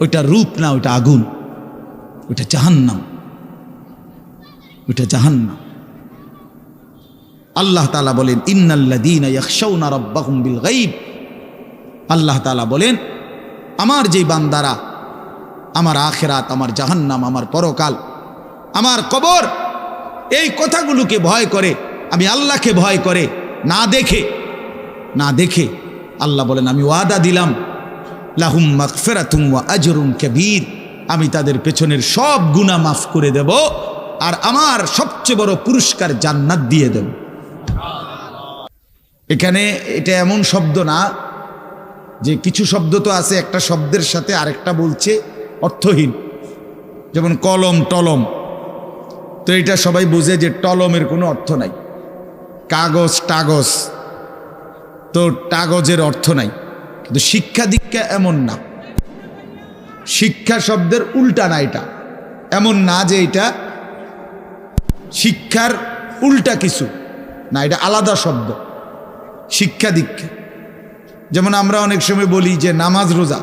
ওইটা রূপ না, ওইটা আগুন। ওইটা জাহান্নাম। ওইটা জাহান্নাম। আল্লাহ তালা বলেন ইন্নাল্লাদিন বিল গাইব আল্লাহ তালা বলেন, আমার যে বান্দারা, আমার আখেরাত, আমার জাহান্নাম, আমার পরকাল, আমার কবর, এই কথাগুলোকে ভয় করে, আমি আল্লাহকে ভয় করে, না দেখে না দেখে আল্লাহ বলেন, আমি ওয়াদা দিলাম লাহুম মাকফেরাতুম ওয়া আজরুম কবীর। আমি তাদের পেছনের সব গুনাহ মাফ করে দেব আর আমার সবচেয়ে বড় পুরস্কার জান্নাত দিয়ে দেব। এখানে এটা এমন শব্দ না যে কিছু শব্দ তো আছে, একটা শব্দের সাথে আরেকটা বলছে অর্থহীন। যেমন কলম, টলম। তো এটা সবাই বোঝে যে টলমের কোনো অর্থ নাই। কাগজ, টাগজ। তো টাগজের অর্থ নাই। কিন্তু শিক্ষা দীক্ষা এমন না। শিক্ষা শব্দের উল্টা না এটা। এমন না যে এটা শিক্ষার উল্টা কিছু না, এটা আলাদা শব্দ। শিক্ষা দীক্ষা। যেমন আমরা অনেক সময় বলি যে নামাজ রোজা।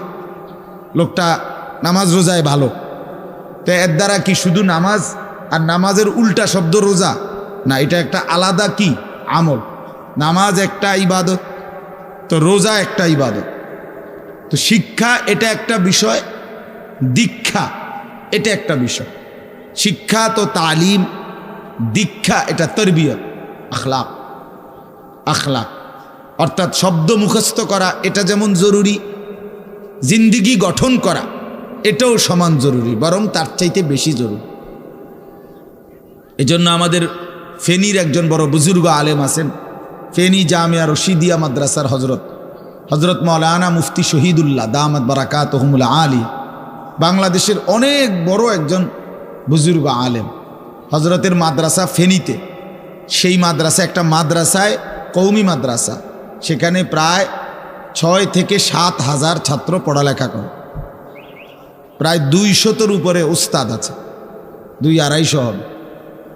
লোকটা নামাজ রোজায় ভালো। তো এর দ্বারা কি শুধু নামাজ আর নামাজের উল্টা শব্দ রোজা? না, এটা একটা আলাদা কি? আমল। নামাজ একটা ইবাদত। তো রোজা একটা ইবাদত। তো শিক্ষা এটা একটা বিষয়, দীক্ষা এটা একটা বিষয়। শিক্ষা তো তালিম, দীক্ষা এটা তরবিয়ত, আখলাক আখলাক। অর্থাৎ শব্দ মুখস্থ করা এটা যেমন জরুরি, জিন্দিগি গঠন করা এটাও সমান জরুরি, বরং তার চাইতে বেশি জরুরি। এজন্য আমাদের ফেনীর একজন বড় বুজুর্গ আলেম আছেন, ফেনী জামিয়া রশিদিয়া মাদ্রাসার হজরত হজরত মৌলানা মুফতি শহীদুল্লাহ দামাদ বারাকাত হমুল্লা আলী, বাংলাদেশের অনেক বড় একজন বুজুর্গ আলেম। হজরতের মাদ্রাসা ফেনীতে, সেই মাদ্রাসা একটা মাদ্রাসায় কৌমি মাদ্রাসা, সেখানে প্রায় ছয় থেকে সাত হাজার ছাত্র পড়ালেখা করে। প্রায় দুইশতর উপরে উস্তাদ আছে, দুই আড়াইশো হবে।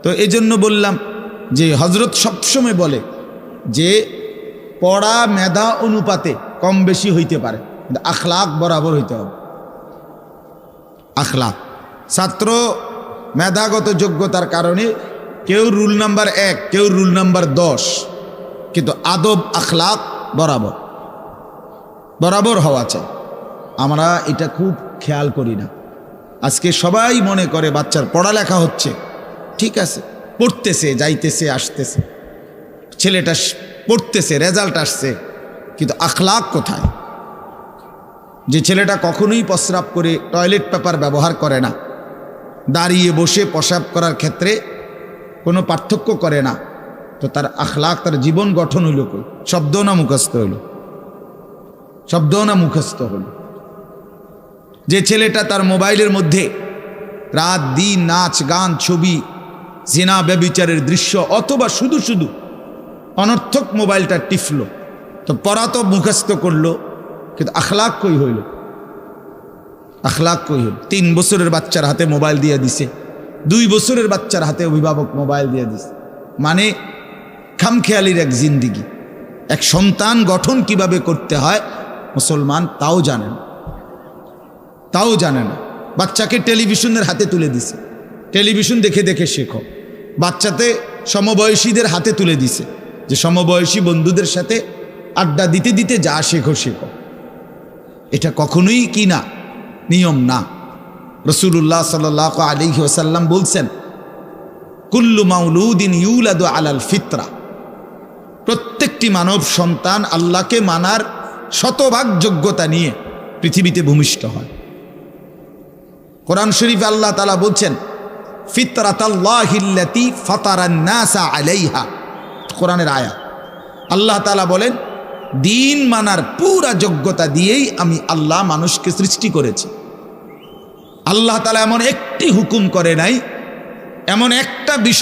তো এই জন্য বললাম যে হজরত সবসময় বলে যে পড়া, মেধা, অনুপাতে কম বেশি হইতে পারে। কিন্তু আখলাক বরাবর হইতে হবে। আখলাক। ছাত্র মেধাগত যোগ্যতার কারণে কেউ রুল নাম্বার এক, কেউ রুল নাম্বার দশ, কিন্তু আদব, আখলাক বরাবর। বরাবর হওয়া চাই। আমরা এটা খুব খেয়াল করি না। আজকে সবাই মনে করে বাচ্চার পড়ালেখা হচ্ছে। ঠিক আছে, পড়তেছে, যাইতেছে, আসতেছে। ছেলেটা পড়তেছে রেজাল্ট আসছে। কিন্তু আখলাক কোথায়? যে ছেলেটা কখনোই প্রস্রাব করে টয়লেট পেপার ব্যবহার করে না, দাঁড়িয়ে বসে প্রসাব করার ক্ষেত্রে কোনো পার্থক্য করে না, তো তার আখলাক, তার জীবন গঠন হইল কই? শব্দ না মুখস্থ হইল? শব্দ না মুখস্থ হইল? যে ছেলেটা তার মোবাইলের মধ্যে রাত, দিন, নাচ, গান, ছবি, জিনা, ব্যবিচারের দৃশ্য অথবা শুধু শুধু অনর্থক মোবাইলটা টিফল। তো পড়া তো মুখস্থ করল, কিন্তু আখলাক কই হইল? আখলাক কই হইল? তিন বছরের বাচ্চার হাতে মোবাইল দিয়ে দিছে, দুই বছরের বাচ্চার হাতে অভিভাবক মোবাইল দিয়ে দিছে। মানে খামখেয়ালির এক জিন্দিগি। এক সন্তান গঠন কীভাবে করতে হয়, মুসলমান তাও জানে না। তাও জানে না। বাচ্চাকে টেলিভিশনের হাতে তুলে দিছে। টেলিভিশন দেখে দেখে শেখো। বাচ্চাতে সমবয়সীদের হাতে তুলে দিছে। যে সমবয়সী বন্ধুদের সাথে আড্ডা দিতে দিতে যা শেখো শেখো এটা কখনোই কি না? নিয়ম না। রসুল্লাহ সাল আলী ওসাল্লাম বলছেন, কুল্লু মাউলুদ্দিন ইউলাদু আলাল ফিতরা। প্রত্যেকটি মানব সন্তান আল্লাহকে মানার শতভাগ যোগ্যতা নিয়ে পৃথিবীতে ভূমিষ্ঠ হয়। কোরআন শরীফ আল্লাহ তালা বলছেন, ফিতরাতাল্লাহিল্লাতি ফাতারান্নাসা আলাইহা। কোরআনের আয়া। আল্লাহ তালা বলেন, দিন মানার পুরা যোগ্যতা দিয়েই আমি আল্লাহ মানুষকে সৃষ্টি করেছি। আল্লাহ তালা এমন একটি হুকুম করে নাই, এমন একটা বিষয়